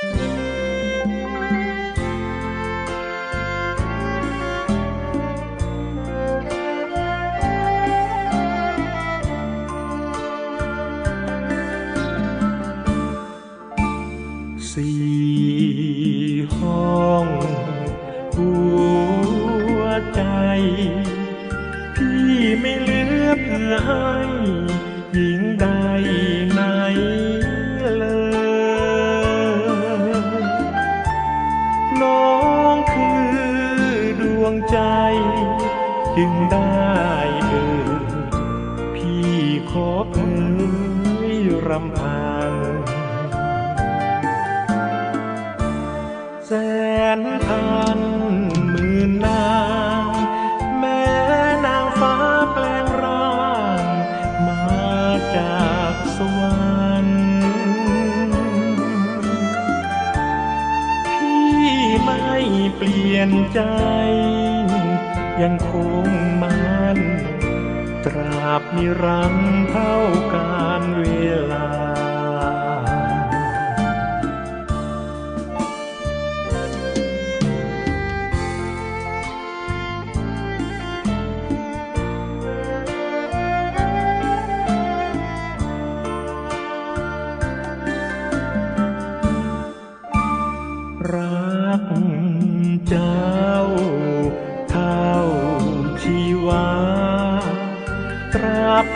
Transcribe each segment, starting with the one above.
สี่ห้องหัวใจพี่ไม่เหลือเพื่อให้ จึงได้เอ่ยพี่ขอเผยรำพันแสนพันหมื่นนางแม้นางฟ้าแปลงร่างมาจากสวรรค์พี่ไม่เปลี่ยนใจ ยังคงมันตราบนิรันดร์เท่าการเวลา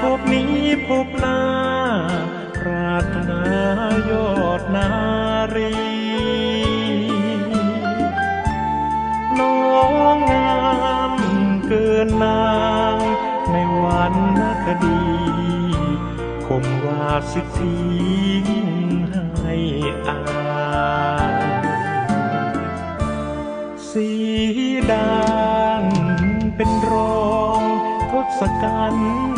บพบนี้พบหน้า ปรารถนายอดนารี น้องงามเกินนาง ในวันนคดีคมว่าสิทธิให้อายสีดางเป็นรองทศกัณฐ์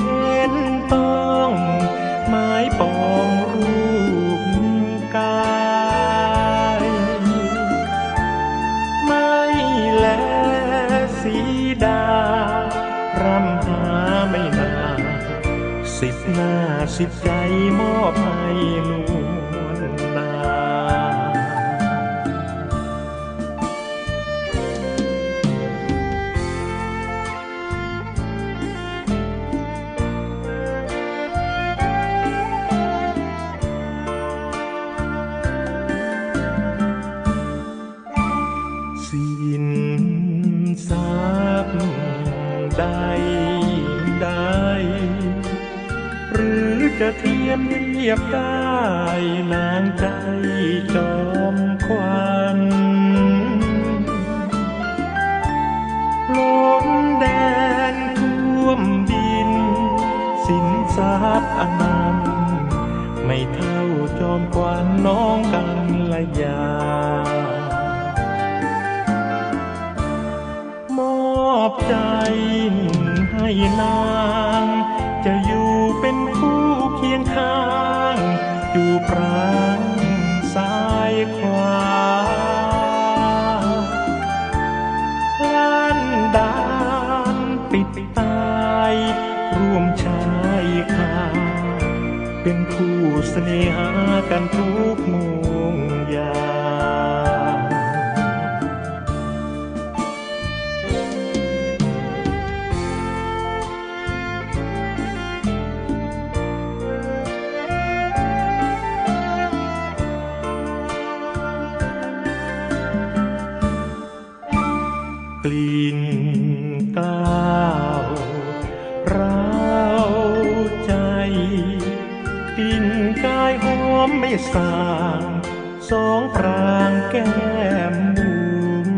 สิบใจมอบให้นวลนาสินทรัพย์ใด จะเทียมเทียบได้นางใจจอมควันล้นแดนท่วมดิน สินทรัพย์อนันต์ไม่เท่าจอมกวันน้องกันละยามอบใจให้นา เป็นคู่เสน่หากันทุกโมยามกลิ่นกล้า มไม่สางสองปรางแก้มบุม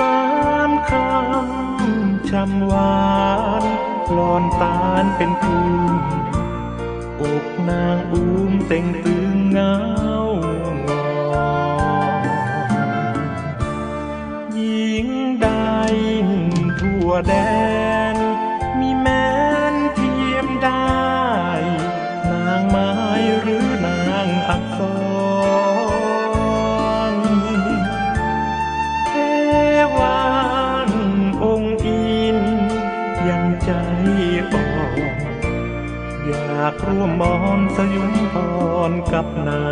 น้ำคำช่ำหวานหลอนตาลเป็นคืนอกนางอุ้มเต่งตึงเงางอหญิงใดทั่วแดน ใจอ่อนอยากร่วมมอนสยุมพรกับนา